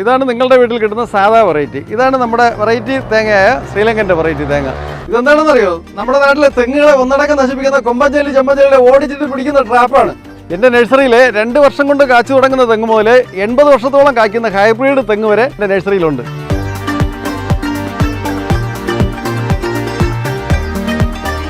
ഇതാണ് നിങ്ങളുടെ വീട്ടിൽ കിട്ടുന്ന സാധാ വെറൈറ്റി ഇതാണ് നമ്മുടെ വെറൈറ്റി തേങ്ങയായ ശ്രീലങ്കന്റെ വെറൈറ്റി തേങ്ങ. ഇതെന്താണെന്നറിയോ? നമ്മുടെ നാട്ടിലെ തെങ്ങുകളെ ഒന്നടക്കം നശിപ്പിക്കുന്ന കൊമ്പഞ്ചേലി ചെമ്പഞ്ചേലിയുടെ ഓടിച്ചിട്ട് പിടിക്കുന്ന ട്രാപ്പാണ് എന്റെ നഴ്സറിയിലെ രണ്ട് വർഷം കൊണ്ട് കാച്ചു തുടങ്ങുന്ന തെങ്ങ് മുതൽ എൺപത് വർഷത്തോളം കായ്ക്കുന്ന ഹൈബ്രിഡ് തെങ്ങ് വരെ എന്റെ നഴ്സറിയിലുണ്ട്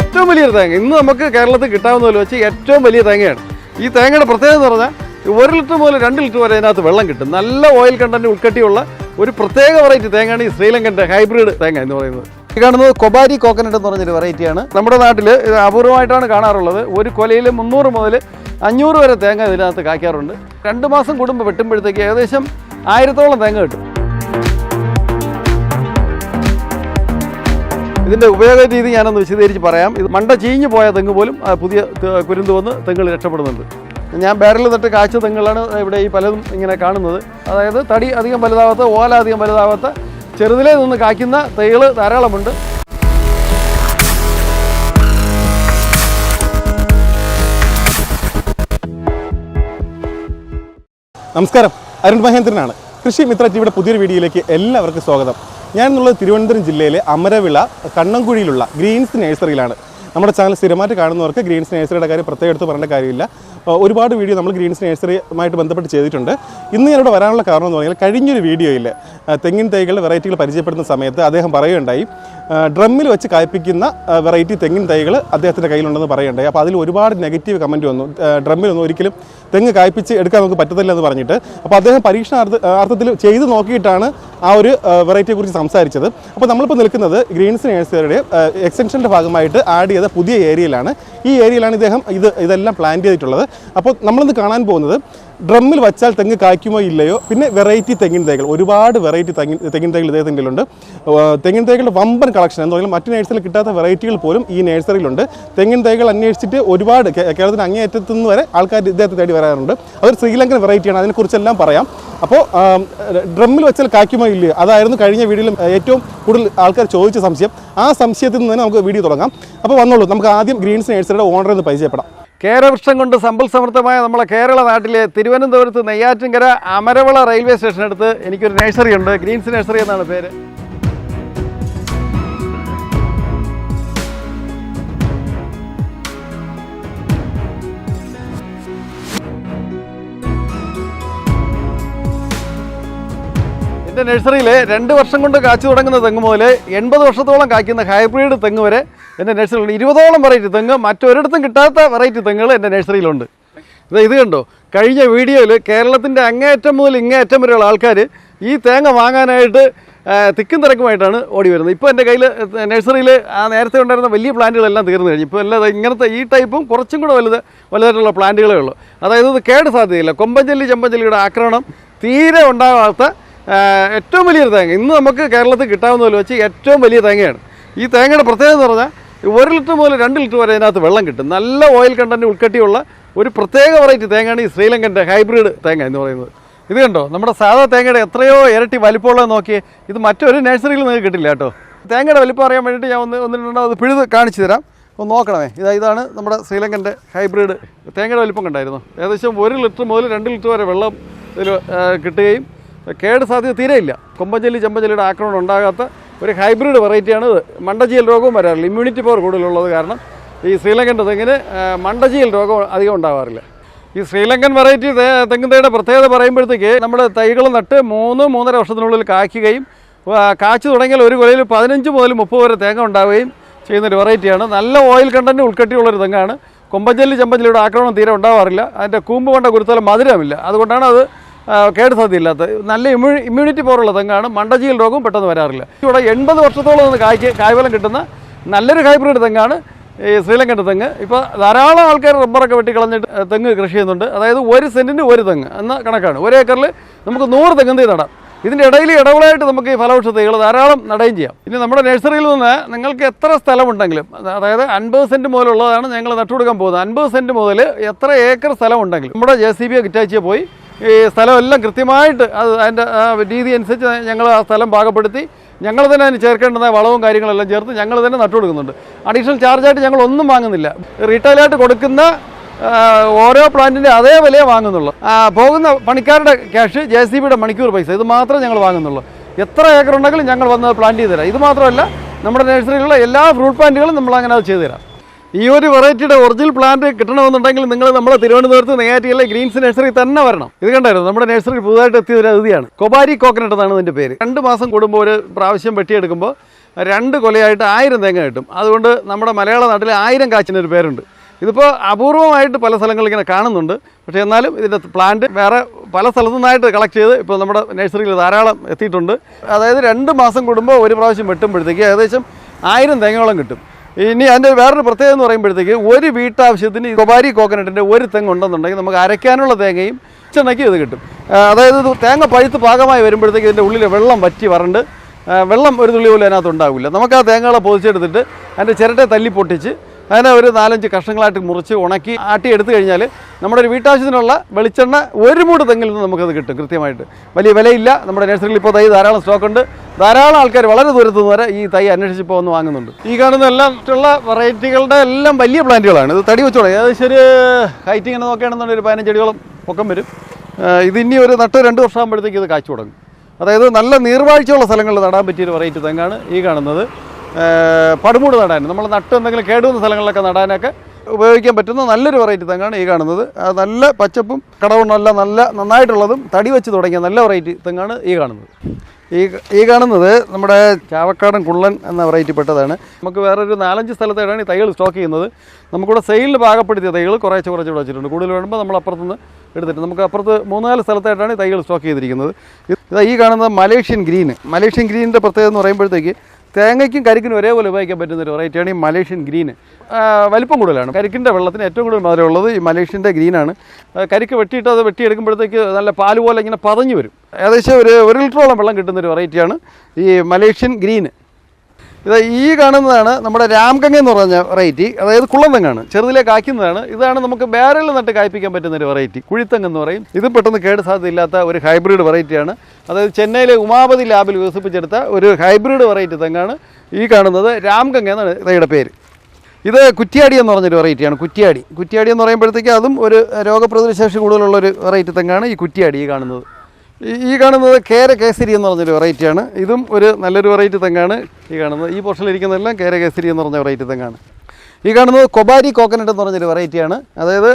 ഏറ്റവും വലിയൊരു തേങ്ങ. ഇന്ന് നമുക്ക് കേരളത്തിൽ കിട്ടാവുന്നതിൽ വെച്ച് ഏറ്റവും വലിയ തേങ്ങയാണ്. ഈ തേങ്ങയുടെ പ്രത്യേകത എന്ന് പറഞ്ഞാൽ ഒരു ലിറ്റർ മുതൽ രണ്ട് ലിറ്റർ വരെ അതിനകത്ത് വെള്ളം കിട്ടും. നല്ല ഓയിൽ കണ്ടന്റ് ഉൾക്കട്ടിയുള്ള ഒരു പ്രത്യേക വെറൈറ്റി തേങ്ങയാണ് ഈ ശ്രീലങ്കന്റെ ഹൈബ്രിഡ് തേങ്ങ എന്ന് പറയുന്നത്. ഈ കാണുന്നത് കൊബാരി കോക്കനട്ട് എന്ന് പറഞ്ഞൊരു വെറൈറ്റിയാണ് നമ്മുടെ നാട്ടിൽ ഇത് അപൂർവമായിട്ടാണ് കാണാറുള്ളത്. ഒരു കൊലയിൽ മുന്നൂറ് മുതൽ അഞ്ഞൂറ് വരെ തേങ്ങ ഇതിനകത്ത് കായ്ക്കാറുണ്ട്. രണ്ട് മാസം കൂടുമ്പോൾ വെട്ടുമ്പോഴത്തേക്ക് ഏകദേശം ആയിരത്തോളം തേങ്ങ കിട്ടും. ഇതിന്റെ ഉപയോഗ രീതി ഞാനൊന്ന് വിശദീകരിച്ച് പറയാം. ഇത് മണ്ട ചീഞ്ഞു പോയ തെങ്ങ് പോലും പുതിയ കുരുന്ന് വന്ന് തെങ്ങുകൾ രക്ഷപ്പെടുന്നുണ്ട്. ഞാൻ ബാരൽ തൊട്ട് കാച്ച തെങ്ങുകളാണ് ഇവിടെ ഈ പലതും ഇങ്ങനെ കാണുന്നത്. അതായത് തടി അധികം വലുതാവാത്ത ഓല അധികം വലുതാവാത്ത ചെറുതിലേ നിന്ന് കായ്ക്കുന്ന തൈകൾ ധാരാളമുണ്ട്. നമസ്കാരം. അരുൺ മഹേന്ദ്രനാണ്. കൃഷി മിത്ര ടിവിയുടെ പുതിയൊരു വീഡിയോയിലേക്ക് എല്ലാവർക്കും സ്വാഗതം. ഞാൻ എന്നുള്ളത് തിരുവനന്തപുരം ജില്ലയിലെ അമരവിള കണ്ണംകുഴിയിലുള്ള ഗ്രീൻസ് നഴ്സറിയിലാണ്. നമ്മുടെ ചാനൽ സ്ഥിരമായിട്ട് കാണുന്നവർക്ക് ഗ്രീൻസ് നേഴ്സറിയുടെ കാര്യം പ്രത്യേകം എടുത്ത് പറയേണ്ട കാര്യമില്ല. ഒരുപാട് വീഡിയോ നമ്മൾ ഗ്രീൻസ് നേഴ്സറിയുമായിട്ട് ബന്ധപ്പെട്ട് ചെയ്തിട്ടുണ്ട്. ഇന്ന് ഞാനിവിടെ വരാനുള്ള കാരണം എന്ന് പറഞ്ഞാൽ കഴിഞ്ഞൊരു വീഡിയോയിൽ തെങ്ങിൻ തൈകളുടെ വെറൈറ്റികൾ പരിചയപ്പെടുന്ന സമയത്ത് അദ്ദേഹം പറയുകയുണ്ടായി. ഡ്രമ്മിൽ വെച്ച് കായ്പ്പിക്കുന്ന വെറൈറ്റി തെങ്ങിൻ തൈകൾ അദ്ദേഹത്തിന്റെ കയ്യിലുണ്ടെന്ന് പറയുകയുണ്ടായി. അപ്പോൾ അതിൽ ഒരുപാട് നെഗറ്റീവ് കമന്റ് വന്നു. ഡ്രമ്മിലൊന്നും ഒരിക്കലും തെങ്ങ് കായ്പ്പിച്ച് എടുക്കാൻ നമുക്ക് പറ്റത്തില്ല എന്ന് പറഞ്ഞിട്ട്. അപ്പോൾ അദ്ദേഹം പരീക്ഷണാർത്ഥ അർത്ഥത്തിൽ ചെയ്ത് നോക്കിയിട്ടാണ് ആ ഒരു വെറൈറ്റിയെ കുറിച്ച് സംസാരിച്ചത്. അപ്പോൾ നമ്മളിപ്പോൾ നിൽക്കുന്നത് ഗ്രീൻസ് നേഴ്സറിയുടെ എക്സ്റ്റൻഷന്റെ ഭാഗമായിട്ട് ആഡ് ചെയ്ത പുതിയ ഏരിയയിലാണ് ഈ ഏരിയയിലാണ് ഇദ്ദേഹം ഇത് ഇതെല്ലാം പ്ലാൻ ചെയ്തിട്ടുള്ളത്. അപ്പോൾ നമ്മളിന്ന് കാണാൻ പോകുന്നത് ഡ്രമ്മിൽ വച്ചാൽ തെങ്ങ് കായ്ക്കുമോ ഇല്ലയോ? പിന്നെ വെറൈറ്റി തെങ്ങിൻ തൈകൾ. ഒരുപാട് വെറൈറ്റി തെങ്ങിൻ തെങ്ങിൻ തൈകൾ ഇദ്ദേഹത്തിന്റെ ഉണ്ട് തെങ്ങിൻ തൈകളുടെ വമ്പൻ കളക്ഷൻ. എന്ന് പറഞ്ഞാൽ മറ്റ് നേഴ്സറിയിൽ കിട്ടാത്ത വെറൈറ്റികൾ പോലും ഈ നേഴ്സറിയിലുണ്ട്. തെങ്ങിൻ തൈകൾ അന്വേഷിച്ചിട്ട് ഒരുപാട് കേരളത്തിന് അങ്ങേയറ്റത്തു നിന്ന് വരെ ആൾക്കാർ ഇദ്ദേഹത്തെ തേടി വരാറുണ്ട്. അതൊരു ശ്രീലങ്കൻ വെറൈറ്റിയാണ്. അതിനെക്കുറിച്ചെല്ലാം പറയാം. അപ്പോൾ ഡ്രമ്മിൽ വെച്ചാൽ കായ്ക്കുമോ ഇല്ലയോ? അതായിരുന്നു കഴിഞ്ഞ വീഡിയോയിൽ ഏറ്റവും കൂടുതൽ ആൾക്കാർ ചോദിച്ച സംശയം. ആ സംശയത്തിൽ നിന്ന് തന്നെ നമുക്ക് വീഡിയോ തുടങ്ങാം. അപ്പോൾ വന്നോളൂ. നമുക്ക് ആദ്യം ഗ്രീൻസ് നേഴ്സറിയുടെ ഓണർ എന്ന് പരിചയപ്പെടാം. കേരവൃക്ഷം കൊണ്ട് സമ്പൽ സമൃദ്ധമായ നമ്മളെ കേരള നാട്ടിലെ തിരുവനന്തപുരത്ത് നെയ്യാറ്റിൻകര അമരവള റെയിൽവേ സ്റ്റേഷനടുത്ത് എനിക്കൊരു നഴ്സറി ഉണ്ട് ഗ്രീൻസ് നഴ്സറി എന്നാണ് പേര്. എന്റെ നഴ്സറിയിൽ രണ്ട് വർഷം കൊണ്ട് കാച്ചു തുടങ്ങുന്ന തെങ്ങ് മുതൽ എൺപത് വർഷത്തോളം കായ്ക്കുന്ന ഹൈബ്രിഡ് തെങ്ങ് വരെ എന്റെ നഴ്സറിയിലുണ്ട് ഇരുപതോളം വെറൈറ്റി തെങ്ങ് മറ്റൊരിടത്തും കിട്ടാത്ത വെറൈറ്റി തെങ്ങുകൾ എന്റെ നഴ്സറിയിലുണ്ട്. ഇത് ഇത് കണ്ടോ? കഴിഞ്ഞ വീഡിയോയിൽ കേരളത്തിന്റെ അങ്ങേയറ്റം മുതൽ ഇങ്ങേയറ്റം വരെയുള്ള ആൾക്കാർ ഈ തേങ്ങ വാങ്ങാനായിട്ട് തിക്കും തിരക്കുമായിട്ടാണ് ഓടി വരുന്നത്. ഇപ്പോൾ എന്റെ കയ്യിൽ നഴ്സറിയിൽ ആ നേരത്തെ ഉണ്ടായിരുന്ന വലിയ പ്ലാന്റുകളെല്ലാം തീർന്നു കഴിഞ്ഞു. ഇപ്പോൾ എല്ലാം ഇങ്ങനത്തെ ഈ ടൈപ്പും കുറച്ചും കൂടെ വലുത് വലുതായിട്ടുള്ള പ്ലാന്റുകളേ ഉള്ളൂ. അതായത് ഇത് കേട് സാധ്യതയില്ല. കൊമ്പഞ്ചല്ലി ചെമ്പഞ്ചല്ലിയുടെ ആക്രമണം തീരെ ഉണ്ടാകാത്ത ഏറ്റവും വലിയൊരു തേങ്ങ. ഇന്ന് നമുക്ക് കേരളത്തിൽ കിട്ടാവുന്നതിൽ വെച്ച് ഏറ്റവും വലിയ തേങ്ങയാണ്. ഈ തേങ്ങയുടെ പ്രത്യേകത എന്ന് പറഞ്ഞാൽ ഒരു ലിറ്റർ മുതൽ രണ്ട് ലിറ്റർ വരെ അതിനകത്ത് വെള്ളം കിട്ടും. നല്ല ഓയിൽ കണ്ടന്റ് ഉൾക്കട്ടിയുള്ള ഒരു പ്രത്യേക വെറൈറ്റി തേങ്ങയാണ് ഈ ശ്രീലങ്കന്റെ ഹൈബ്രിഡ് തേങ്ങ എന്ന് പറയുന്നത്. ഇത് കണ്ടോ? നമ്മുടെ സാധാ തേങ്ങയുടെ എത്രയോ ഇരട്ടി വലിപ്പമുള്ളത് നോക്കി ഇത് മറ്റൊരു നഴ്സറിയിൽ നിങ്ങൾക്ക് കിട്ടില്ല കേട്ടോ. തേങ്ങയുടെ വലിപ്പം അറിയാൻ വേണ്ടിയിട്ട് ഞാൻ ഒന്ന് ഒന്ന് അത് പിഴുത് കാണിച്ചു തരാം. ഒന്ന് നോക്കണമേ. ഇതാ ഇതാണ് നമ്മുടെ ശ്രീലങ്കന്റെ ഹൈബ്രിഡ് തേങ്ങയുടെ വലിപ്പം കണ്ടായിരുന്നു. ഏകദേശം ഒരു ലിറ്റർ മുതൽ രണ്ട് ലിറ്റർ വരെ വെള്ളം ഇതിൽ കിട്ടുകയും കേട് സാധ്യത തീരെയില്ല. കൊമ്പഞ്ചല്ലി ചെമ്പഞ്ചല്ലിയുടെ ആക്രമണം ഉണ്ടാകാത്ത ഒരു ഹൈബ്രിഡ് വെറൈറ്റിയാണ് ഇത്. മണ്ടജീൽ രോഗവും വരാറില്ല. ഇമ്മ്യൂണിറ്റി പവർ കൂടുതലുള്ളത് കാരണം ഈ ശ്രീലങ്കൻ തെങ്ങിന് മണ്ടജീൽ രോഗം അധികം ഉണ്ടാവാറില്ല. ഈ ശ്രീലങ്കൻ വെറൈറ്റി തെങ്ങിൻ തൈയുടെ പ്രത്യേകത പറയുമ്പോഴത്തേക്ക് നമ്മൾ തൈകൾ നട്ട് മൂന്ന് മൂന്നര വർഷത്തിനുള്ളിൽ കായ്ക്കുകയും കാച്ചു തുടങ്ങിയാൽ ഒരു കൊലയിൽ പതിനഞ്ച് മുതൽ മുപ്പത് വരെ തേങ്ങ ഉണ്ടാവുകയും ചെയ്യുന്നൊരു വെറൈറ്റിയാണ്. നല്ല ഓയിൽ കണ്ടന്റ് ഉൾക്കെട്ടിയുള്ളൊരു തെങ്ങാണ്. കൊമ്പഞ്ചല്ലി ചെമ്പഞ്ചല്ലിയുടെ ആക്രമണം തീരെ ഉണ്ടാവാറില്ല. അതിന്റെ കൂമ്പ് കൊണ്ട കുരുത്തല മധുരമില്ല. അതുകൊണ്ടാണ് അത് ആ, കേട് നല്ല ഇമ്മ്യൂ ഇമ്മ്യൂണിറ്റി പോലുള്ള തെങ്ങാണ്. മണ്ടജീൽ രോഗം പെട്ടെന്ന് വരാറില്ല. ഇവിടെ എൺപത് വർഷത്തോളം നിന്ന് കായ്ക്ക് കായ്ഫലം കിട്ടുന്ന നല്ലൊരു ഹൈബ്രിഡ് തെങ്ങാണ് ഈ ശ്രീലങ്കന്റെ തെങ്ങ്. ഇപ്പോൾ ധാരാളം ആൾക്കാർ റബ്ബറൊക്കെ വെട്ടിക്കളഞ്ഞിട്ട് തെങ്ങ് കൃഷി ചെയ്യുന്നുണ്ട്. അതായത് ഒരു സെന്റിന് ഒരു തെങ്ങ് എന്ന കണക്കാണ്. ഒരു ഏക്കറിൽ നമുക്ക് നൂറ് തെങ്ങ് നടാം? ഇതിന്റെ ഇടയിൽ ഇടവിളായിട്ട് നമുക്ക് ഈ ഫലവൃക്ഷ തൈകൾ ധാരാളം നടുകയും ചെയ്യാം. ഇനി നമ്മുടെ നഴ്സറിയിൽ നിന്ന് നിങ്ങൾക്ക് എത്ര സ്ഥലമുണ്ടെങ്കിലും അത് അതായത് അൻപത് സെന്റ് മുതലുള്ളതാണ് ഞങ്ങൾ നട്ടുകൊടുക്കാൻ പോകുന്നത്. അൻപത് സെന്റ് മുതൽ എത്ര ഏക്കർ സ്ഥലം ഉണ്ടെങ്കിലും നമ്മുടെ ജെ സി ബി കിറ്റാച്ചിയെ പോയി ഈ സ്ഥലമെല്ലാം കൃത്യമായിട്ട് അത് അതിന്റെ രീതി അനുസരിച്ച് ഞങ്ങൾ ആ സ്ഥലം പാകപ്പെടുത്തി ഞങ്ങൾ തന്നെ അതിന് ചേർക്കേണ്ടുന്ന വളവും കാര്യങ്ങളെല്ലാം ചേർത്ത് ഞങ്ങൾ തന്നെ നട്ടു കൊടുക്കുന്നുണ്ട് അഡീഷണൽ ചാർജായിട്ട് ഞങ്ങൾ ഒന്നും വാങ്ങുന്നില്ല. റീറ്റെയിലായിട്ട് കൊടുക്കുന്ന ഓരോ പ്ലാന്റിന്റെ അതേ വിലയെ വാങ്ങുന്നുള്ളൂ. പോകുന്ന പണിക്കാരുടെ ക്യാഷ് ജെ സി ബിയുടെ മണിക്കൂർ പൈസ. ഇത് മാത്രമേ ഞങ്ങൾ വാങ്ങുന്നുള്ളൂ. എത്ര ഏക്കർ ഉണ്ടെങ്കിലും ഞങ്ങൾ വന്ന് പ്ലാന്റ് ചെയ്ത് തരാം ഇത് മാത്രമല്ല നമ്മുടെ നഴ്സറിയിലുള്ള എല്ലാ ഫ്രൂട്ട് പ്ലാന്റുകളും നമ്മൾ അങ്ങനെ അത് ചെയ്തു തരാം ഈ ഒരു വെറൈറ്റിയുടെ ഒറിജിനൽ പ്ലാന്റ് കിട്ടണമെന്നുണ്ടെങ്കിൽ നിങ്ങൾ നമ്മുടെ തിരുവനന്തപുരത്ത് നെയ്യാറ്റിയിലെ ഗ്രീൻസ് നഴ്സറി തന്നെ വരണം. ഇത് കണ്ടായിരുന്നു നമ്മുടെ നഴ്സറി പുതുതായിട്ട് എത്തിയ ഒരു അതിഥിയാണ്. കൊബാരി കോക്കനട്ട് എന്നാണ് ഇതിന്റെ പേര്. രണ്ട് മാസം കൂടുമ്പോൾ ഒരു പ്രാവശ്യം വെട്ടിയെടുക്കുമ്പോൾ രണ്ട് കൊലയായിട്ട് ആയിരം തേങ്ങ കിട്ടും. അതുകൊണ്ട് നമ്മുടെ മലയാള നാട്ടിൽ ആയിരം കാച്ചിനൊരു പേരുണ്ട്. ഇതിപ്പോൾ അപൂർവമായിട്ട് പല സ്ഥലങ്ങളിൽ ഇങ്ങനെ കാണുന്നുണ്ട്. പക്ഷേ എന്നാലും ഇതിന്റെ പ്ലാന്റ് വേറെ പല സ്ഥലത്തു നിന്നായിട്ട് കളക്ട് ചെയ്ത് ഇപ്പോൾ നമ്മുടെ നഴ്സറിയിൽ ധാരാളം എത്തിയിട്ടുണ്ട്. അതായത് രണ്ട് മാസം കൂടുമ്പോൾ ഒരു പ്രാവശ്യം വെട്ടുമ്പോഴത്തേക്ക് ഏകദേശം ആയിരം തേങ്ങയോളം കിട്ടും. ഇനി അതിന്റെ വേറൊരു പ്രത്യേകത എന്ന് പറയുമ്പോഴത്തേക്ക് ഒരു വീട്ടാവശ്യത്തിന് കൊബാരി കോക്കനട്ടിന്റെ ഒരു തെങ്ങ് ഉണ്ടെന്നുണ്ടെങ്കിൽ നമുക്ക് അരയ്ക്കാനുള്ള തേങ്ങയും ചെണ്ണയ്ക്കും ഇത് കിട്ടും. അതായത് തേങ്ങ പഴുത്ത് പാകമായി വരുമ്പോഴത്തേക്ക് ഇതിന്റെ ഉള്ളിൽ വെള്ളം വറ്റി വരണ്ട്. വെള്ളം ഒരു തുള്ളി പോലും അതിനകത്ത് ഉണ്ടാവില്ല. നമുക്ക് ആ തേങ്ങകളെ പൊതിച്ചെടുത്തിട്ട് അതിന്റെ ചിരട്ടെ തല്ലി പൊട്ടിച്ച് അതിനെ ഒരു നാലഞ്ച് കഷ്ണങ്ങളായിട്ട് മുറിച്ച് ഉണക്കി ആട്ടി എടുത്തു കഴിഞ്ഞാൽ നമ്മുടെ ഒരു വീട്ടാവശ്യത്തിനുള്ള വെളിച്ചെണ്ണ ഒരു മൂട് തെങ്ങിൽ നിന്ന് നമുക്കത് കിട്ടും കൃത്യമായിട്ട്. വലിയ വിലയില്ല. നമ്മുടെ നഴ്സറിയിൽ ഇപ്പോൾ തൈ ധാരാളം സ്റ്റോക്കുണ്ട് ധാരാളം ആൾക്കാർ വളരെ ദൂരത്ത് നിന്ന് വരെ ഈ തൈ അന്വേഷിച്ച് വന്ന് വാങ്ങുന്നുണ്ട്. ഈ കാണുന്ന എല്ലാം മറ്റുള്ള വെറൈറ്റികളുടെ എല്ലാം വലിയ പ്ലാന്റുകളാണ് ഇത് തടി വെച്ചോളാം. ഏകദേശം ഒരു ഹൈറ്റ് ഇങ്ങനെ നോക്കുകയാണെന്നുണ്ടെങ്കിൽ ഒരു പതിനഞ്ച് ചെടികളും പൊക്കം വരും. ഇത് ഇനി ഒരു നട്ട് രണ്ട് വർഷം വർഷമാകുമ്പോഴത്തേക്ക് ഇത് കാച്ചു തുടങ്ങും. അതായത് നല്ല നീർവാഴ്ചയുള്ള സ്ഥലങ്ങളിൽ നടാൻ പറ്റിയൊരു വെറൈറ്റി തെങ്ങാണ് ഈ കാണുന്നത്. പടുമൂട് നടാൻ. നമ്മൾ നട്ട് എന്തെങ്കിലും കേടുവന്ന സ്ഥലങ്ങളിലൊക്കെ നടാനൊക്കെ ഉപയോഗിക്കാൻ പറ്റുന്ന നല്ലൊരു വെറൈറ്റി തെങ്ങാണ് ഈ കാണുന്നത്. നല്ല പച്ചപ്പും കടവുണ്ണല്ല നല്ല നന്നായിട്ടുള്ളതും തടി വെച്ച് തുടങ്ങിയ നല്ല വെറൈറ്റി തെങ്ങാണ് ഈ കാണുന്നത്. ഈ ഈ കാണുന്നത് നമ്മുടെ ചാവക്കാടൻ കുള്ളൻ എന്ന വെറൈറ്റി പെട്ടതാണ്. നമുക്ക് വേറൊരു നാലഞ്ച് സ്ഥലത്തായിട്ടാണ് ഈ തൈകൾ സ്റ്റോക്ക് ചെയ്യുന്നത്. നമുക്കിവിടെ സെയിലിൽ പാകപ്പെടുത്തിയ തൈകൾ കുറേശ്ശെ കുറച്ച് വെച്ചിട്ടുണ്ട്. കൂടുതൽ വേണ്ടുമ്പോൾ നമ്മൾ അപ്പുറത്തുനിന്ന് എടുത്തിട്ട് നമുക്ക് അപ്പുറത്ത് മൂന്നാൽ സ്ഥലത്തായിട്ടാണ് ഈ തൈകൾ സ്റ്റോക്ക് ചെയ്തിരിക്കുന്നത്. ഇതാ ഈ കാണുന്നത് മലേഷ്യൻ ഗ്രീൻ. മലേഷ്യൻ ഗ്രീനിന്റെ പ്രത്യേകത എന്ന് പറയുമ്പോഴത്തേക്ക് തേങ്ങയ്ക്കും കരിക്കിനും ഒരേപോലെ ഉപയോഗിക്കാൻ പറ്റുന്ന ഒരു വെറൈറ്റിയാണ് ഈ മലേഷ്യൻ ഗ്രീൻ. വലിപ്പം കൂടുതലാണ്. കരിക്കിന്റെ വെള്ളത്തിന് ഏറ്റവും കൂടുതൽ മധുരമുള്ളത് ഈ മലേഷ്യന്റെ ഗ്രീനാണ് കരിക്ക് വെട്ടിയിട്ട് അത് വെട്ടിയെടുക്കുമ്പോഴത്തേക്ക് നല്ല പാൽ പോലെ ഇങ്ങനെ പതഞ്ഞു വരും. ഏകദേശം ഒരു ഒരു ലിറ്ററോളം വെള്ളം കിട്ടുന്ന ഒരു വെറൈറ്റിയാണ് ഈ മലേഷ്യൻ ഗ്രീന് ഇത് ഈ കാണുന്നതാണ് നമ്മുടെ രാംഗംഗ എന്ന് പറഞ്ഞ വെറൈറ്റി അതായത് കുള്ളന്തെങ്ങാണ് ചെറുതിലെ കായ്ക്കുന്നതാണ്. ഇതാണ് നമുക്ക് ബാരലിൽ നട്ട് കായ്പ്പിക്കാൻ പറ്റുന്ന ഒരു വെറൈറ്റി കുഴിത്തങ്ങ് എന്ന് പറയും. ഇത് പെട്ടെന്ന് കേട് സാധ്യതയില്ലാത്ത ഒരു ഹൈബ്രിഡ് വെറൈറ്റിയാണ് അതായത് ചെന്നൈയിലെ ഉമാപതി ലാബിൽ വികസിപ്പിച്ചെടുത്ത ഒരു ഹൈബ്രിഡ് വെറൈറ്റി തെങ്ങാണ് ഈ കാണുന്നത്. രാംഗംഗ എന്നാണ് ഇതയുടെ പേര്. ഇത് കുറ്റിയാടി എന്ന് പറഞ്ഞൊരു വെറൈറ്റിയാണ് കുറ്റിയാടി. കുറ്റിയാടി എന്ന് പറയുമ്പോഴത്തേക്ക് അതും ഒരു രോഗപ്രതിരോധശേഷി കൂടുതലുള്ള ഒരു വെറൈറ്റി തെങ്ങാണ് ഈ കുറ്റിയാടി ഈ കാണുന്നത്. ഈ കാണുന്നത് കേര കേസരി എന്ന് പറഞ്ഞൊരു വെറൈറ്റിയാണ് ഇതും ഒരു നല്ലൊരു വെറൈറ്റി തെങ്ങാണ് ഈ കാണുന്നത്. ഈ പോർഷനിലിരിക്കുന്നതെല്ലാം കേര കേസരി എന്ന് പറഞ്ഞ വെറൈറ്റി തെങ്ങാണ്. ഈ കാണുന്നത് കൊബാരി കോക്കനട്ട് എന്ന് പറഞ്ഞൊരു വെറൈറ്റിയാണ് അതായത്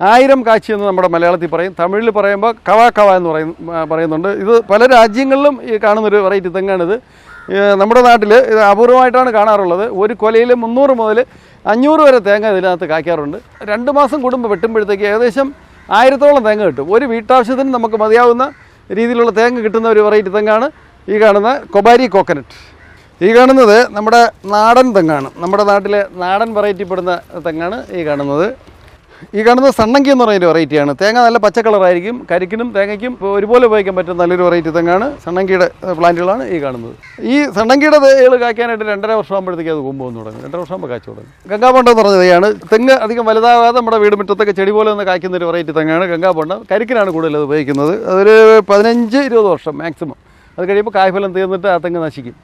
ആയിരം കാച്ചി എന്ന് നമ്മുടെ മലയാളത്തിൽ പറയും. തമിഴിൽ പറയുമ്പോൾ കവ കവ എന്ന് പറയും പറയുന്നുണ്ട്. ഇത് പല രാജ്യങ്ങളിലും ഈ കാണുന്നൊരു വെറൈറ്റി തെങ്ങാണിത്. നമ്മുടെ നാട്ടിൽ ഇത് അപൂർവമായിട്ടാണ് കാണാറുള്ളത്. ഒരു കൊലയിൽ മുന്നൂറ് മുതൽ അഞ്ഞൂറ് വരെ തേങ്ങ ഇതിനകത്ത് കായ്ക്കാറുണ്ട്. രണ്ട് മാസം കൂടുമ്പോൾ വെട്ടുമ്പോഴത്തേക്ക് ഏകദേശം ആയിരത്തോളം തേങ്ങ കിട്ടും. ഒരു വീട്ടാവശ്യത്തിന് നമുക്ക് മതിയാവുന്ന രീതിയിലുള്ള തേങ്ങ കിട്ടുന്ന ഒരു വെറൈറ്റി തെങ്ങാണ്. ഈ കാണുന്ന കൊബാരി കോക്കനട്ട്. ഈ കാണുന്നത് നമ്മുടെ നാടൻ തെങ്ങാണ്. നമ്മുടെ നാട്ടിലെ നാടൻ വെറൈറ്റി പെടുന്ന തെങ്ങാണ് ഈ കാണുന്നത്. ഈ കാണുന്ന സണ്ണങ്കി എന്ന് പറയുന്ന വെറൈറ്റിയാണ് തേങ്ങ നല്ല പച്ച കളറായിരിക്കും കരിക്കിനും തേങ്ങയ്ക്കും ഒരുപോലെ ഉപയോഗിക്കാൻ പറ്റുന്ന നല്ലൊരു വെറൈറ്റി തെങ്ങാണ് സണ്ണങ്കിയുടെ പ്ലാന്റുകളാണ് ഈ കാണുന്നത്. ഈ സണ്ണങ്കിയുടെ തേകൾ കായ്ക്കാനായിട്ട് രണ്ടര വർഷമാകുമ്പോഴത്തേക്ക് അത് കൊമ്പ് വന്ന് തുടങ്ങും. രണ്ടര വർഷമാകുമ്പോൾ കാച്ചു തുടങ്ങും. ഗംഗാപൊണ്ടം എന്ന് പറഞ്ഞ തേയാണ് തെങ്ങ് അധികം വലുതാകാതെ നമ്മുടെ വീട് മുറ്റത്തൊക്കെ ചെടി പോലെ ഒന്ന് കായ്ക്കുന്ന ഒരു വെറൈറ്റി തെങ്ങാണ് ഗംഗാപൊണ്ടം. കരിക്കിനാണ് കൂടുതൽ അത് ഉപയോഗിക്കുന്നത്. അതൊരു പതിനഞ്ച് ഇരുപത് വർഷം മാക്സിമം അത് കഴിയുമ്പോൾ കായ്ഫലം തീർന്നിട്ട് ആ തെങ്ങ് നശിക്കും.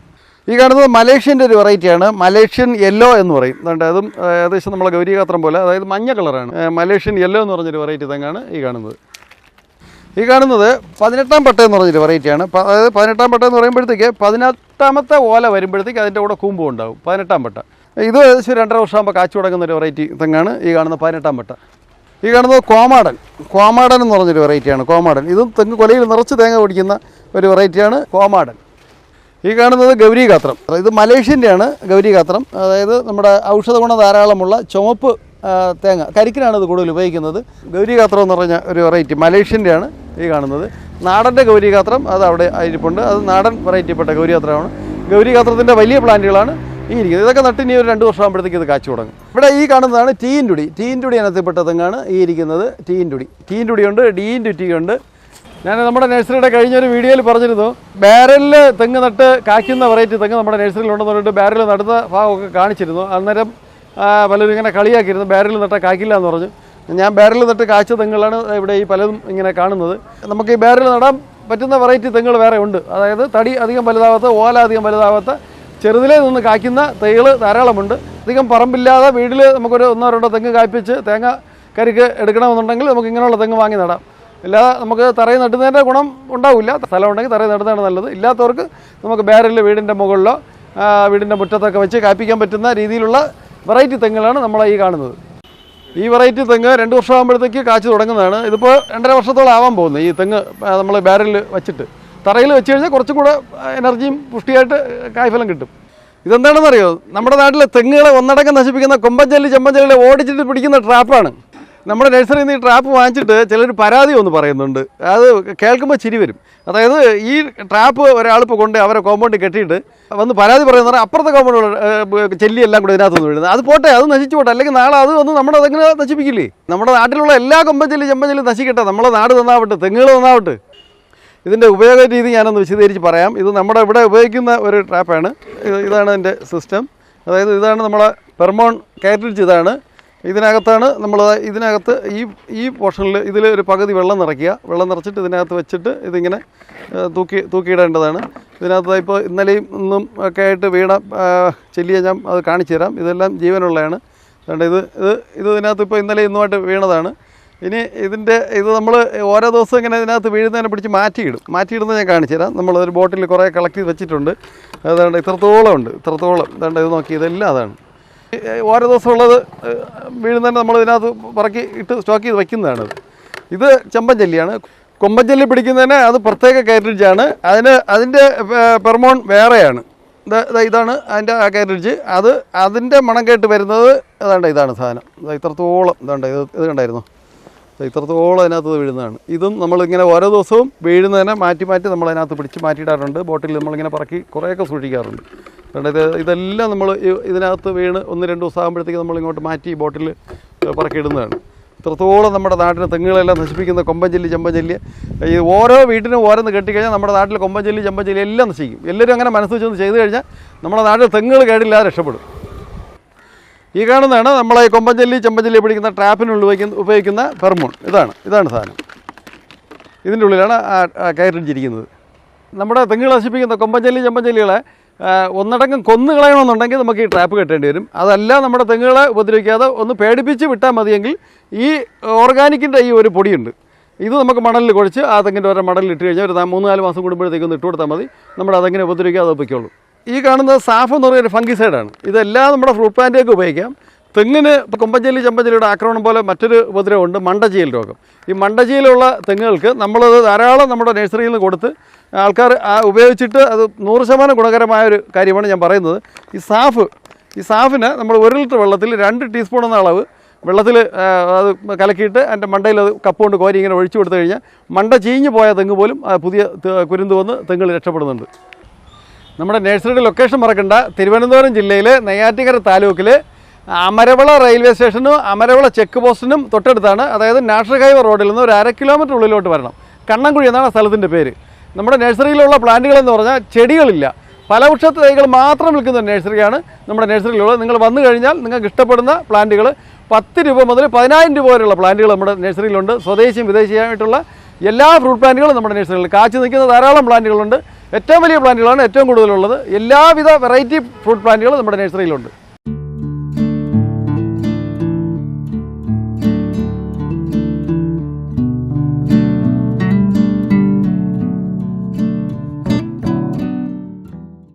ഈ കാണുന്നത് മലേഷ്യന്റെ ഒരു വെറൈറ്റിയാണ്. മലേഷ്യൻ യെല്ലോ എന്ന് പറയും. അതുകൊണ്ട് അതും ഏകദേശം നമ്മളെ ഗൗരീഗാത്രം പോലെ. അതായത് മഞ്ഞ കളറാണ്. മലേഷ്യൻ യെല്ലോ എന്ന് പറഞ്ഞൊരു വെറൈറ്റി തെങ്ങാണ് ഈ കാണുന്നത്. ഈ കാണുന്നത് പതിനെട്ടാം പട്ട എന്ന് പറഞ്ഞൊരു വെറൈറ്റിയാണ്. അതായത് പതിനെട്ടാം പട്ട എന്ന് പറയുമ്പോഴത്തേക്ക് പതിനെട്ടാമത്തെ ഓല വരുമ്പോഴത്തേക്ക് അതിന്റെ കൂടെ കൂമ്പും ഉണ്ടാവും. പതിനെട്ടാം പട്ട. ഇത് ഏകദേശം രണ്ടര വർഷമാകുമ്പോൾ കാച്ചു തുടങ്ങുന്ന ഒരു വെറൈറ്റി തെങ്ങാണ് ഈ കാണുന്ന പതിനെട്ടാം പട്ട. ഈ കാണുന്നത് കോമാടൻ. കോമാടൻ എന്ന് പറഞ്ഞൊരു വെറൈറ്റിയാണ് കോമാടൻ. ഇതും തെങ്ങ് കൊലയിൽ നിറച്ച് തേങ്ങ പിടിക്കുന്ന ഒരു വെറൈറ്റിയാണ് കോമാടൻ. ഈ കാണുന്നത് ഗൗരീഗാത്രം ഇത് മലേഷ്യന്റെയാണ് ഗൗരീഗാത്രം അതായത് നമ്മുടെ ഔഷധ ഗുണ ധാരാളമുള്ള ചുമപ്പ് തേങ്ങ കരിക്കിനാണ് ഇത് കൂടുതൽ ഉപയോഗിക്കുന്നത്. ഗൗരീഗാത്രം എന്ന് പറഞ്ഞ ഒരു വെറൈറ്റി മലേഷ്യന്റെയാണ് ഈ കാണുന്നത്. നാടന്റെ ഗൗരീഗാത്രം അത് അവിടെ ഇരിപ്പുണ്ട് അത് നാടൻ വെറൈറ്റിപ്പെട്ട ഗൗരീഗാത്രമാണ് ഗൗരീഗാത്രത്തിന്റെ വലിയ പ്ലാന്റുകളാണ് ഈ ഇരിക്കുന്നത്. ഇതൊക്കെ നട്ട് ഇനി ഒരു രണ്ട് വർഷം വർഷമാകുമ്പോഴത്തേക്ക് ഇത് കാച്ചു തുടങ്ങും. ഇവിടെ ഈ കാണുന്നതാണ് ടീൻ ടുടി. ടീൻ ടുടി ഇനത്തിൽപ്പെട്ട തെങ്ങാണ് ഈ ഇരിക്കുന്നത്. ടീൻ ടുടി. ടീൻ ടുടിയുണ്ട് ഡീൻ ടുറ്റിയുണ്ട്. ഞാൻ നമ്മുടെ നഴ്സറിയുടെ കഴിഞ്ഞൊരു വീഡിയോയിൽ പറഞ്ഞിരുന്നു ബാരലിൽ തെങ്ങ് നട്ട് കായ്ക്കുന്ന വെറൈറ്റി തെങ്ങ് നമ്മുടെ നഴ്സറിയിൽ ഉണ്ടെന്ന് പറഞ്ഞിട്ട് ബാരൽ നടുന്ന ഭാഗമൊക്കെ കാണിച്ചിരുന്നു. അന്നേരം പലരും ഇങ്ങനെ കളിയാക്കിയിരുന്നു ബാരൽ നട്ട് കായ്ക്കില്ല എന്ന് പറഞ്ഞു. ഞാൻ ബാരൽ നട്ട് കായ്ച്ച തെങ്ങുകളാണ് ഇവിടെ ഈ പലതും ഇങ്ങനെ കാണുന്നത്. നമുക്ക് ഈ ബാരൽ നടാൻ പറ്റുന്ന വെറൈറ്റി തെങ്ങുകൾ വേറെ ഉണ്ട്. അതായത് തടി അധികം വലുതാവാത്ത ഓല അധികം വലുതാവാത്ത ചെറുതിലേ നിന്ന് കായ്ക്കുന്ന തൈകൾ ധാരാളമുണ്ട്. അധികം പറമ്പില്ലാതെ വീട്ടിൽ നമുക്കൊരു ഒന്നോ രണ്ടോ തെങ്ങ് കായ്പ്പിച്ച് തേങ്ങ കരിക്ക് എടുക്കണമെന്നുണ്ടെങ്കിൽ നമുക്ക് ഇങ്ങനെയുള്ള തെങ്ങ് വാങ്ങി നടാം. ഇല്ലാതെ നമുക്ക് തറയിൽ നട്ടുന്നതിന്റെ ഗുണം ഉണ്ടാവില്ല. സ്ഥലം ഉണ്ടെങ്കിൽ തറയിൽ നടുന്നതാണ് നല്ലത്. ഇല്ലാത്തവർക്ക് നമുക്ക് ബാരലിൽ വീടിന്റെ മുകളിലോ വീടിന്റെ മുറ്റത്തൊക്കെ വെച്ച് കാപ്പിക്കാൻ പറ്റുന്ന രീതിയിലുള്ള വെറൈറ്റി തെങ്ങുകളാണ് നമ്മൾ ഈ കാണുന്നത്. ഈ വെറൈറ്റി തെങ്ങ് രണ്ട് വർഷമാകുമ്പോഴത്തേക്ക് കാച്ചു തുടങ്ങുന്നതാണ്. ഇതിപ്പോൾ രണ്ടര വർഷത്തോളം ആവാൻ പോകുന്നത് ഈ തെങ്ങ് നമ്മൾ ബാരലിൽ വെച്ചിട്ട്. തറയിൽ വെച്ച് കഴിഞ്ഞാൽ കുറച്ചും കൂടെ എനർജിയും പുഷ്ടിയായിട്ട് കായ്ഫലം കിട്ടും. ഇതെന്താണെന്നറിയോ? നമ്മുടെ നാട്ടിലെ തെങ്ങുകളെ ഒന്നടങ്കം നശിപ്പിക്കുന്ന കൊമ്പഞ്ചല്ലി ചെമ്പഞ്ചല്ലി ഓടിച്ചിട്ട് പിടിക്കുന്ന ട്രാപ്പാണ്. നമ്മുടെ നഴ്സറിയിൽ നിന്ന് ഈ ട്രാപ്പ് വാങ്ങിച്ചിട്ട് ചിലർ പരാതി ഒന്ന് പറയുന്നുണ്ട്. അത് കേൾക്കുമ്പോൾ ചിരി വരും. അതായത് ഈ ട്രാപ്പ് ഒരാളിപ്പോൾ കൊണ്ട് അവരെ കോമ്പൗണ്ടിൽ കെട്ടിയിട്ട് വന്ന് പരാതി പറയുന്ന അപ്പുറത്തെ കോമ്പൗണ്ട് ചെല്ലി എല്ലാം കൂടെ ഇതിനകത്തുനിന്ന് വീഴുന്നത് അത് പോട്ടെ അത് നശിച്ചു പോട്ടെ. അല്ലെങ്കിൽ നാളെ അത് വന്ന് നമ്മുടെ അതെങ്ങനെ നശിപ്പിക്കില്ലേ? നമ്മുടെ നാട്ടിലുള്ള എല്ലാ കൊമ്പഞ്ചെല്ലും ചെമ്പഞ്ചെല്ലും നശിക്കട്ടെ. നമ്മളെ നാട് നന്നാവട്ടെ തെങ്ങുകൾ നന്നാവട്ടെ. ഇതിന്റെ ഉപയോഗ രീതി ഞാനൊന്ന് വിശദീകരിച്ച് പറയാം. ഇത് നമ്മുടെ ഇവിടെ ഉപയോഗിക്കുന്ന ഒരു ട്രാപ്പാണ്. ഇത് ഇതാണ് ഇതിന്റെ സിസ്റ്റം അതായത് ഇതാണ് നമ്മളെ പെർമോൺ കാറ്ററിച്ച് ഇതാണ്. ഇതിനകത്താണ് നമ്മൾ ഇതിനകത്ത് ഈ ഈ പോർഷനിൽ ഇതിൽ ഒരു പകുതി വെള്ളം നിറയ്ക്കുക. വെള്ളം നിറച്ചിട്ട് ഇതിനകത്ത് വെച്ചിട്ട് ഇതിങ്ങനെ തൂക്കി തൂക്കിയിടേണ്ടതാണ്. ഇതിനകത്ത് ഇപ്പോൾ ഇന്നലെയും ഇന്നും ഒക്കെ ആയിട്ട് വീണ ചെല്ലിയ ഞാൻ അത് കാണിച്ചു തരാം. ഇതെല്ലാം ജീവനുള്ളതാണ്. അതുകൊണ്ട് ഇത് ഇത് ഇത് ഇതിനകത്ത് ഇപ്പോൾ ഇന്നലെ ഇന്നുമായിട്ട് വീണതാണ്. ഇനി ഇതിന്റെ ഇത് നമ്മൾ ഓരോ ദിവസം ഇങ്ങനെ ഇതിനകത്ത് വീഴുന്നതിനെ പിടിച്ച് മാറ്റിയിടും. മാറ്റിയിടുന്നത് ഞാൻ കാണിച്ചു തരാം. നമ്മളൊരു ബോട്ടിൽ കുറേ കളക്ട് ചെയ്ത് വെച്ചിട്ടുണ്ട്. അതുകൊണ്ട് ഇത്രത്തോളം ഉണ്ട്. ഇത്രത്തോളം. അതുകൊണ്ട് ഇത് നോക്കി ഇതെല്ലാം അതാണ്. ഓരോ ദിവസം ഉള്ളത് വീഴുന്നതിന് നമ്മൾ ഇതിനകത്ത് പറക്കി ഇട്ട് സ്റ്റോക്ക് ചെയ്ത് വയ്ക്കുന്നതാണ് ഇത്. ഇത് ചെമ്പഞ്ചല്ലിയാണ് കൊമ്പഞ്ചല്ലി പിടിക്കുന്നതിന് അത് പ്രത്യേക കാറ്ററിഡ്ജാണ് അതിന് അതിന്റെ പെർമോൺ വേറെയാണ്. ഇതാണ് അതിന്റെ ആ കാറ്ററിഡ്ജ് അത് അതിന്റെ മണം കേട്ട് വരുന്നത് ഏതാണ്ട് ഇതാണ് സാധനം. ഇത്രത്തോളം ഇതാണ്ട് ഇത് ഇത് കണ്ടായിരുന്നു? ഇത്രത്തോളം അതിനകത്ത് വീഴുന്നതാണ്. ഇതും നമ്മളിങ്ങനെ ഓരോ ദിവസവും വീഴുന്നതിനെ മാറ്റി മാറ്റി നമ്മൾ അതിനകത്ത് പിടിച്ച് മാറ്റിയിടാറുണ്ട്. ബോട്ടിൽ നമ്മളിങ്ങനെ പറക്കി കുറേയൊക്കെ സൂക്ഷിക്കാറുണ്ട്. അതുകൊണ്ട് ഇത് ഇതെല്ലാം നമ്മൾ ഇതിനകത്ത് വീണ് ഒന്ന് രണ്ട് ദിവസം ആകുമ്പോഴത്തേക്ക് നമ്മൾ ഇങ്ങോട്ട് മാറ്റി ബോട്ടിൽ പറക്കിയിടുന്നതാണ്. ഇത്രത്തോളം നമ്മുടെ നാട്ടിലെ തെങ്ങുകളെല്ലാം നശിപ്പിക്കുന്ന കൊമ്പഞ്ചല്ലി ചെമ്പഞ്ചല്ലി ഈ ഓരോ വീട്ടിനും ഓരോന്ന് കെട്ടിക്കഴിഞ്ഞാൽ നമ്മുടെ നാട്ടിൽ കൊമ്പഞ്ചല്ലി ചെമ്പഞ്ചല്ലി എല്ലാം നശിക്കും. എല്ലാവരും അങ്ങനെ മനസ്സ് വെച്ചൊന്ന് ചെയ്തു കഴിഞ്ഞാൽ നമ്മുടെ നാട്ടിൽ തെങ്ങുകൾ കേടില്ലാതെ രക്ഷപ്പെടും. ഈ കാണുന്നതാണ് നമ്മളെ ഈ കൊമ്പഞ്ചല്ലി ചെമ്പഞ്ചല്ലി പിടിക്കുന്ന ട്രാപ്പിനുള്ളിൽ ഉപയോഗിക്കുന്ന ഉപയോഗിക്കുന്ന ഫെർമോൺ. ഇതാണ് ഇതാണ് സാധനം. ഇതിന്റെ ഉള്ളിലാണ് ആ നമ്മുടെ തെങ്ങുകൾ നശിപ്പിക്കുന്ന കൊമ്പഞ്ചല്ലി ചെമ്പഞ്ചല്ലികളെ ഒന്നടങ്കം കൊന്നു കളയണമെന്നുണ്ടെങ്കിൽ നമുക്ക് ഈ ട്രാപ്പ് കെട്ടേണ്ടി വരും. അതല്ല നമ്മുടെ തെങ്ങുകളെ ഉപദ്രവിക്കാതെ ഒന്ന് പേടിപ്പിച്ച് വിട്ടാൽ മതിയെങ്കിൽ ഈ ഓർഗാനിക്കിന്റെ ഈ ഒരു പൊടിയുണ്ട്. ഇത് നമുക്ക് മണലിൽ കുഴച്ച് ആ തെങ്ങിന്റെ ഓരോ മണലിൽ ഇട്ട് കഴിഞ്ഞാൽ ഒരു മൂന്ന് നാല് മാസം കൂടുമ്പോഴത്തേക്ക് ഒന്ന് ഇട്ട് കൊടുത്താൽ മതി. നമ്മുടെ അതെങ്ങനെ ഉപദ്രവിക്കാതെ ഒപ്പിക്കുള്ളൂ ഈ കാണുന്ന സാഫ് എന്ന് പറയുന്ന ഒരു ഫംഗിസൈഡാണ് ഇതെല്ലാം നമ്മുടെ ഫ്രൂട്ട് പ്ലാന്റിലേക്ക് ഉപയോഗിക്കാം. തെങ്ങിന് ഇപ്പോൾ കൊമ്പഞ്ചേലി ചമ്പഞ്ചേലിയുടെ ആക്രമണം പോലെ മറ്റൊരു ഉപദ്രവമുണ്ട് മണ്ടചീൽ രോഗം. ഈ മണ്ടചീലുള്ള തെങ്ങുകൾക്ക് നമ്മളത് ധാരാളം നമ്മുടെ നഴ്സറിയിൽ നിന്ന് കൊടുത്ത് ആൾക്കാർ ഉപയോഗിച്ചിട്ട് അത് നൂറ് ശതമാനം ഗുണകരമായ ഒരു കാര്യമാണ് ഞാൻ പറയുന്നത്. ഈ സാഫ് ഈ സാഫിന് നമ്മൾ ഒരു ലിറ്റർ വെള്ളത്തിൽ രണ്ട് ടീസ്പൂൺ എന്ന അളവ് വെള്ളത്തിൽ അത് കലക്കിയിട്ട് അതിന്റെ മണ്ടയിൽ അത് കപ്പ് കൊണ്ട് കോരി ഇങ്ങനെ ഒഴിച്ചു കൊടുത്തു കഴിഞ്ഞാൽ മണ്ട ചീഞ്ഞു പോയ തെങ്ങ് പോലും പുതിയ കുരുന്ന് വന്ന് തെങ്ങുകൾ രക്ഷപ്പെടുന്നുണ്ട്. നമ്മുടെ നഴ്സറിയുടെ ലൊക്കേഷൻ മറക്കണ്ട. തിരുവനന്തപുരം ജില്ലയിലെ നെയ്യാറ്റിക്കര താലൂക്കിൽ അമരവിള റെയിൽവേ സ്റ്റേഷനും അമരവള ചെക്ക് പോസ്റ്റിനും തൊട്ടടുത്താണ്. അതായത് നാഷണൽ ഹൈവേ റോഡിൽ നിന്ന് ഒരു അര കിലോമീറ്റർ ഉള്ളിലോട്ട് വരണം. കണ്ണൻകുഴി എന്നാണ് സ്ഥലത്തിന്റെ പേര്. നമ്മുടെ നഴ്സറിയിലുള്ള പ്ലാന്റുകളെന്ന് പറഞ്ഞാൽ ചെടികളില്ല. ഫലവൃക്ഷ തൈകൾ മാത്രം വിൽക്കുന്ന നഴ്സറിയാണ് നമ്മുടെ നഴ്സറിയിലുള്ളത്. നിങ്ങൾ വന്നു കഴിഞ്ഞാൽ നിങ്ങൾക്ക് ഇഷ്ടപ്പെടുന്ന പ്ലാന്റുകൾ പത്ത് രൂപ മുതൽ പതിനായിരം രൂപ വരെയുള്ള പ്ലാന്റുകൾ നമ്മുടെ നഴ്സറിയിലുണ്ട്. സ്വദേശിയും വിദേശിയുമായിട്ടുള്ള എല്ലാ ഫ്രൂട്ട് പ്ലാന്റുകളും നമ്മുടെ നഴ്സറിയിൽ കാച്ചു നിൽക്കുന്ന ധാരാളം പ്ലാന്റുകളുണ്ട്. ഏറ്റവും വലിയ പ്ലാന്റുകളാണ് ഏറ്റവും കൂടുതലുള്ളത്. എല്ലാവിധ വെറൈറ്റി ഫ്രൂട്ട് പ്ലാന്റുകളും നമ്മുടെ നഴ്സറിയിലുണ്ട്.